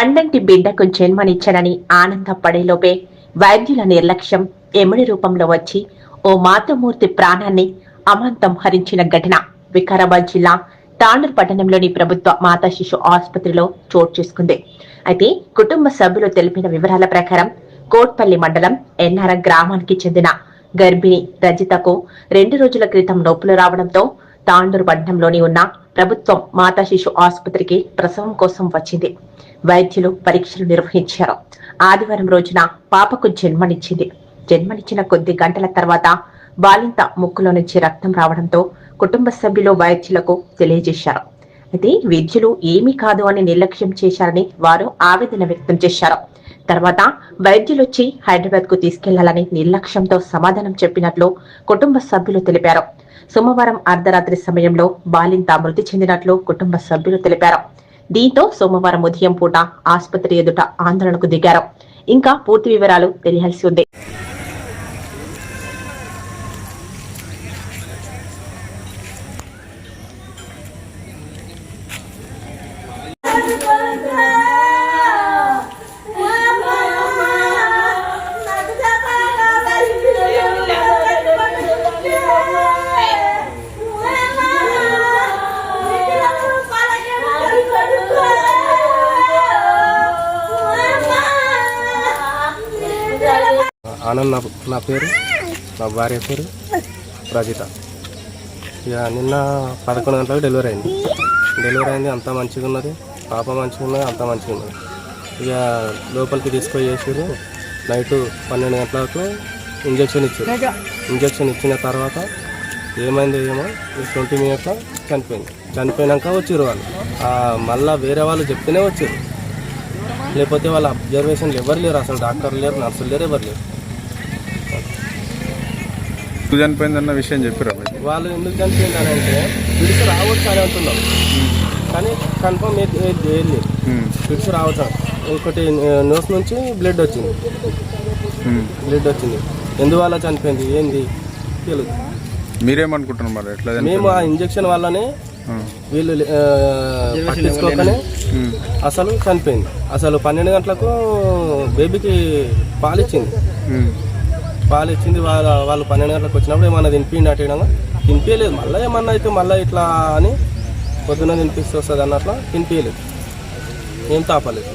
పండంటి బిడ్డకు జన్మనిచ్చనని ఆనందపడేలోపే వైద్యుల నిర్లక్ష్యం ఎముడి రూపంలో వచ్చి ఓ మాతృమూర్తి ప్రాణాన్ని అమాంతం హరించిన ఘటన వికారాబాద్ జిల్లా తాండూరు పట్టణంలోని ప్రభుత్వ మాతా శిశు ఆసుపత్రిలో చోటు చేసుకుంది. అయితే కుటుంబ సభ్యులు తెలిపిన వివరాల ప్రకారం కోట్పల్లి మండలం ఎన్ఆర్ గ్రామానికి చెందిన గర్భిణి రజితకు రెండు రోజుల క్రితం నొప్పులు రావడంతో తాండూరు పట్టణంలోని ఉన్న ప్రభుత్వం మాతా శిశు ఆసుపత్రికి ప్రసవం కోసం వచ్చింది. వైద్యులు పరీక్షలు నిర్వహించారు. ఆదివారం రోజున పాపకు జన్మనిచ్చింది. జన్మనిచ్చిన కొద్ది గంటల తర్వాత బాలింత ముక్కులో నుంచి రక్తం రావడంతో కుటుంబ సభ్యులు వైద్యులకు తెలియజేశారు. అయితే వైద్యులు ఏమీ కాదు అని నిర్లక్ష్యం చేశారని వారు ఆవేదన వ్యక్తం చేశారు. తర్వాత వైద్యులొచ్చి హైదరాబాద్కు తీసుకెళ్ళాలని నిర్లక్ష్యంతో సమాధానం చెప్పినట్లు కుటుంబ సభ్యులు తెలిపారు. సోమవారం అర్ధరాత్రి సమయంలో బాలింత మృతి చెందినట్లు కుటుంబ సభ్యులు తెలిపారు. దీంతో సోమవారం ఉదయం పూట ఆసుపత్రి ఎదుట ఆందోళనకు దిగారు. ఇంకా పూర్తి వివరాలు తెలియాల్సి ఉంది. ఆనంద్ నా నా పేరు? నా భార్య పేరు? రజిత. ఇక నిన్న పదకొండు గంటలకు డెలివరీ అయింది. డెలివరీ అయింది. అంతా మంచిగా ఉన్నది. పాప మంచిగా ఉన్నది. అంతా మంచిగా ఉన్నది. ఇక లోపలికి తీసుకొని చేసారు నైట్ పన్నెండు గంటలకు ఇంజక్షన్ ఇచ్చారు. ఇంజక్షన్ ఇచ్చిన తర్వాత ఏమైంది ఏమో ట్వంటీ మినిట్స్ చనిపోయింది. చనిపోయినాక వచ్చిర్రు వాళ్ళు. మళ్ళా వేరే వాళ్ళు చెప్తేనే వచ్చారు లేకపోతే వాళ్ళ అబ్జర్వేషన్లు ఎవరు లేరు. అసలు డాక్టర్లు లేరు నర్సులు లేరు ఎవరు లేరు. ఎందుకు చనిపోయిందన్న విషయం చెప్పిరా వాళ్ళు ఎందుకు చనిపోయిందనంటే పిడుసు రావచ్చు అని అంటున్నాం కానీ కన్ఫర్మ్ ఉమ్, పిడుసు రావచ్చు ఒకటి నోస్ నుంచి బ్లడ్ వచ్చింది. బ్లడ్ వచ్చింది. ఎందువల్ల చనిపోయింది? ఏంది? తెలియదు మీరేమనుకుంటున్నారు మరి? ఎట్లా మేము? ఆ ఇంజక్షన్ వల్లనే వీళ్ళు పట్టించుకోకనే అసలు చనిపోయింది. అసలు పన్నెండు గంటలకు బేబీకి పాలిచ్చింది. వాళ్ళు పాలు ఇచ్చింది వాళ్ళ వాళ్ళు పన్నెండు గంటలకు వచ్చినప్పుడు ఏమన్నా తినిపిండి అట్టడం తినిపించలేదు మళ్ళీ ఏమన్నా అయితే మళ్ళీ ఇట్లా అని పొద్దున్న తినిపిస్తూ వస్తుంది అన్నట్లు తినిపించలేదు ఏం తాపలేదు.